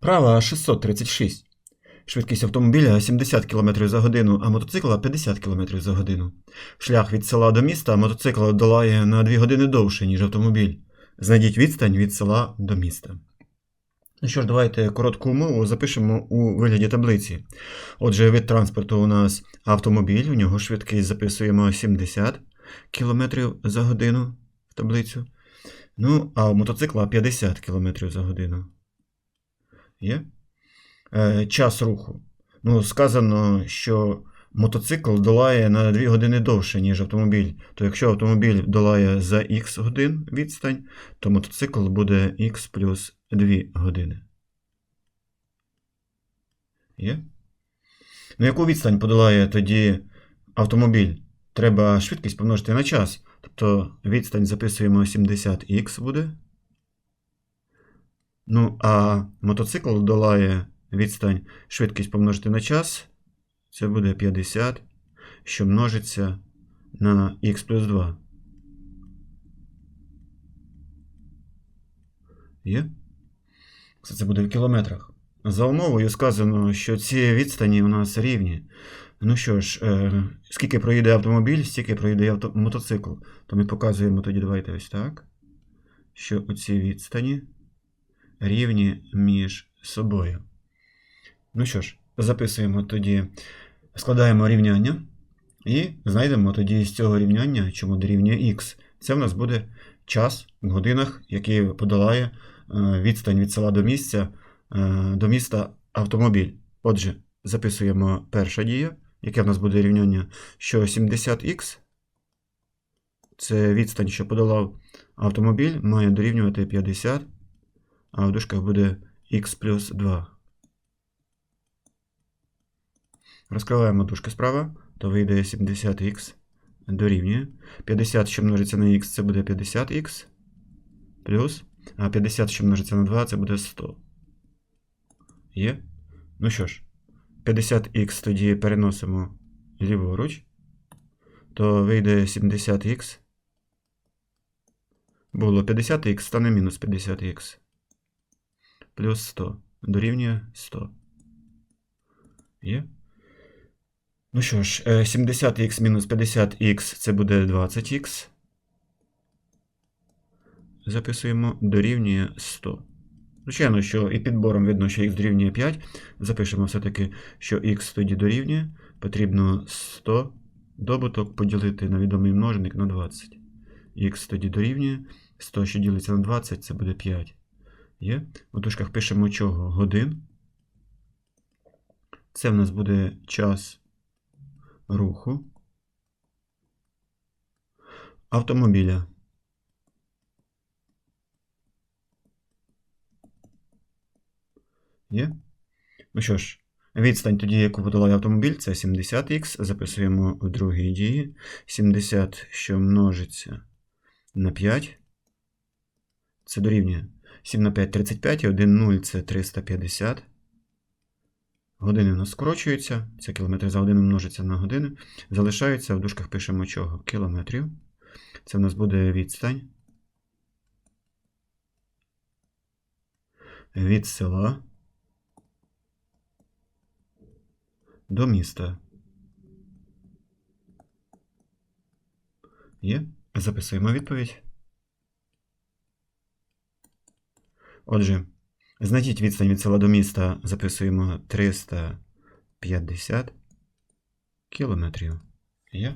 Права 636. Швидкість автомобіля 70 км за годину, а мотоцикла 50 км за годину. Шлях від села до міста мотоцикл долає на 2 години довше, ніж автомобіль. Знайдіть відстань від села до міста. Ну що ж, давайте коротку умову запишемо у вигляді таблиці. Отже, вид транспорту у нас автомобіль, у нього швидкість записуємо 70 км за годину в таблицю. Ну, а у мотоцикла 50 км за годину. Є? Е, час руху. Ну, сказано, що мотоцикл долає на 2 години довше, ніж автомобіль. То якщо автомобіль долає за х годин відстань, то мотоцикл буде х плюс 2 години. Є? Ну, яку відстань подолає тоді автомобіль? Треба швидкість помножити на час. Тобто відстань записуємо 70х буде. Ну, а мотоцикл долає відстань швидкість помножити на час. Це буде 50, що множиться на х плюс 2. Є? Це буде в кілометрах. За умовою сказано, що ці відстані у нас рівні. Ну що ж, е, скільки проїде автомобіль, стільки проїде авто... мотоцикл. То ми показуємо тоді, давайте ось так. Що оці відстані рівні між собою. Ну що ж, записуємо тоді, складаємо рівняння і знайдемо тоді з цього рівняння, чому дорівнює х. Це в нас буде час в годинах, який подолає е, відстань від села до місця, е, до міста автомобіль. Отже, записуємо перша дія, яке в нас буде рівняння, що 70х це відстань, що подолав автомобіль, має дорівнювати 50, а в буде х плюс 2. Розкриваємо дужки справа, то вийде 70х дорівнює. 50, що множиться на х, це буде 50х. Плюс. А 50, що множиться на 2, це буде 100. Є? Ну що ж, 50х тоді переносимо ліворуч. То вийде 70х. Було 50х, стане мінус 50х. Плюс 100. Дорівнює 100. Є? Ну що ж, е, 70х мінус 50х це буде 20х. Записуємо дорівнює 100. Звичайно, що і підбором видно, що х дорівнює 5. Запишемо все-таки, що х тоді дорівнює. Потрібно 100 добуток поділити на відомий множник на 20. Х тоді дорівнює. 100, що ділиться на 20, це буде 5. Є? У дужках пишемо чого? Годин. Це в нас буде час руху автомобіля. Є? Ну що ж, відстань тоді, яку подолає автомобіль, це 70х. Записуємо в другій дії. 70, що множиться на 5. Це дорівнює 7 на 5 35, і 1 0 це 350. Години у нас скорочуються. Це кілометри за годину множиться на години. Залишаються, в дужках пишемо чого? Кілометрів. Це в нас буде відстань. Від села до міста. Є? Записуємо відповідь. Отже, знайдіть відстань від села до міста, записуємо 350 кілометрів. Є?